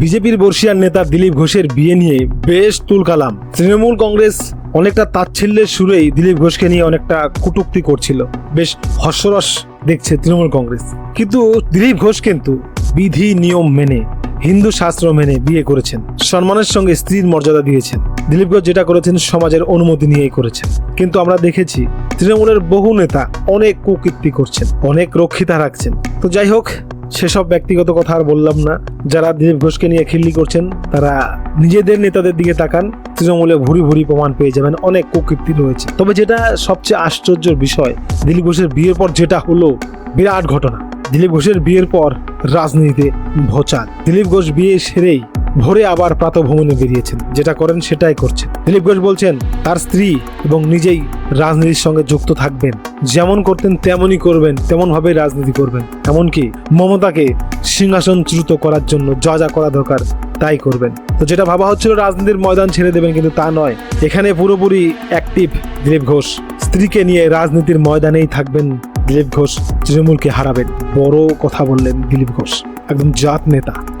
বিজেপির বর্ষিয়ান নেতা দিলীপ ঘোষের বিয়ে নিয়ে বেশ তুলকালাম। তৃণমূল কংগ্রেস অনেকটা তাচ্ছিল্যের সুরেই দিলীপ ঘোষকে নিয়ে অনেকটা কটূক্তি করছিল। বেশ হর্ষরস দেখছে তৃণমূল কংগ্রেস। কিন্তু দিলীপ ঘোষ কিন্তু বিধি নিয়ম মেনে, হিন্দু শাস্ত্র মেনে বিয়ে করেছেন। সম্মানের সঙ্গে স্ত্রীর মর্যাদা দিয়েছেন। দিলীপ ঘোষ যেটা করেছেন সমাজের অনুমতি নিয়েই করেছেন। কিন্তু আমরা দেখেছি তৃণমূলের বহু নেতা অনেক কুকীর্তি করছেন, অনেক রক্ষিতা রাখছেন। তো যাই হোক সেসব ব্যক্তিগত কথা আর বললাম না। যারা দিলীপ ঘোষকে নিয়ে খিল্লি করছেন, তারা নিজেদের নেতাদের দিকে তাকান, তৃণমূলে ভুরি ভুরি প্রমাণ পেয়ে যাবেন, অনেক কুকীর্তি রয়েছে। তবে যেটা সবচেয়ে আশ্চর্যের বিষয়, দিলীপ ঘোষের বিয়ের পর যেটা হলো বিরাট ঘটনা। দিলীপ ঘোষের বিয়ের পর রাজনীতিতে ভোচাল। দিলীপ ঘোষ বিয়ে সেরেই ভোরে আবার প্রাতভ্রমণে বেরিয়েছেন, যেটা করেন সেটাই করছেন। দিলীপ ঘোষ বলছেন, তার স্ত্রী এবং নিজেই রাজনীতির সঙ্গে যুক্ত থাকবেন। যেমন করতেন তেমনই করবেন তেমন ভাবে রাজনীতি করবেন। এমনকি মমতাকে সিংহাসন চ্যুত করার জন্য যা যা করা দরকার তাই করবেন। তো যেটা ভাবা হচ্ছিল রাজনীতির ময়দান ছেড়ে দেবেন কিন্তু তা নয়। এখানে পুরোপুরি অ্যাক্টিভ দিলীপ ঘোষ। স্ত্রীকে নিয়ে রাজনীতির ময়দানেই থাকবেন দিলীপ ঘোষ। তৃণমূলকে হারাবেন। বড় কথা বললেন দিলীপ ঘোষ। একদম জাত নেতা।